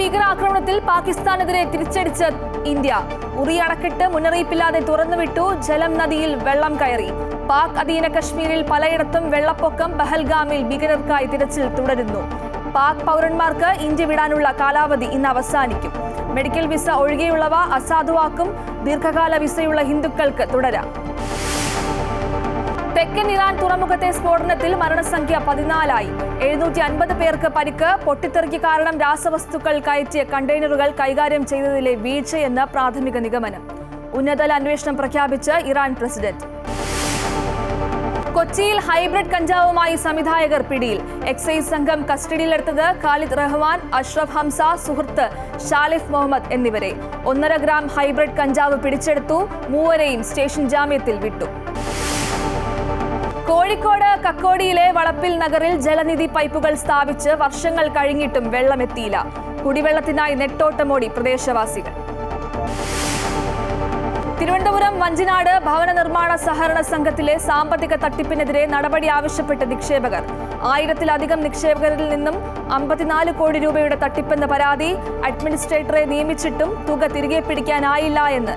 ഭീകരാക്രമണത്തിൽ പാകിസ്ഥാനെതിരെ തിരിച്ചടിച്ച ഇന്ത്യ. ഉറി അണക്കെട്ട് മുന്നറിയിപ്പില്ലാതെ തുറന്നുവിട്ടു ജലം നദിയിൽ വെള്ളം കയറി. പാക് അധീന കശ്മീരിൽ പലയിടത്തും വെള്ളപ്പൊക്കം പഹൽഗാമിൽ ഭീകരർക്കായി തിരച്ചിൽ തുടരുന്നു. പാക് പൗരന്മാർക്ക് ഇന്ത്യ വിടാനുള്ള കാലാവധി ഇന്ന് അവസാനിക്കും. മെഡിക്കൽ വിസ ഒഴികെയുള്ളവ അസാധുവാക്കും ദീർഘകാല വിസയുള്ള ഹിന്ദുക്കൾക്ക് തുടരാം. തെക്കൻ ഇറാൻ തുറമുഖത്തെ സ്ഫോടനത്തിൽ മരണസംഖ്യ പതിനാലായി. എഴുന്നൂറ്റി അൻപത് പേർക്ക് പരിക്ക് പൊട്ടിത്തെറിക്ക് കാരണം രാസവസ്തുക്കൾ കയറ്റിയ കണ്ടെയ്നറുകൾ കൈകാര്യം ചെയ്തതിലെ വീഴ്ചയെന്ന് പ്രാഥമിക നിഗമനം. ഉന്നതതല അന്വേഷണം പ്രഖ്യാപിച്ച് ഇറാൻ പ്രസിഡന്റ്. കൊച്ചിയിൽ ഹൈബ്രിഡ് കഞ്ചാവുമായി സംവിധായകർ പിടിയിൽ. എക്സൈസ് സംഘം കസ്റ്റഡിയിലെടുത്തത് ഖാലിദ് റഹ്മാൻ അഷ്റഫ് ഹംസ സുഹൃത്ത് ഷാലിഫ് മുഹമ്മദ് എന്നിവരെ. ഒന്നര ഗ്രാം ഹൈബ്രിഡ് കഞ്ചാവ് പിടിച്ചെടുത്തു മൂവരെയും സ്റ്റേഷൻ ജാമ്യത്തിൽ വിട്ടു. കോഴിക്കോട് കക്കോടിയിലെ വളപ്പിൽ നഗറിൽ ജലനിധി പൈപ്പുകൾ സ്ഥാപിച്ച് വർഷങ്ങൾ കഴിഞ്ഞിട്ടും വെള്ളമെത്തിയില്ല. കുടിവെള്ളത്തിനായി നെട്ടോട്ടമോടി പ്രദേശവാസികൾ. തിരുവനന്തപുരം വഞ്ചിനാട് ഭവന നിർമ്മാണ സഹകരണ സംഘത്തിലെ സാമ്പത്തിക തട്ടിപ്പിനെതിരെ നടപടി ആവശ്യപ്പെട്ട് നിക്ഷേപകർ. ആയിരത്തിലധികം നിക്ഷേപകരിൽ നിന്നും അമ്പത്തിനാല് കോടി രൂപയുടെ തട്ടിപ്പെന്ന പരാതി അഡ്മിനിസ്ട്രേറ്ററെ നിയമിച്ചിട്ടും തുക തിരികെ പിടിക്കാനായില്ല എന്ന്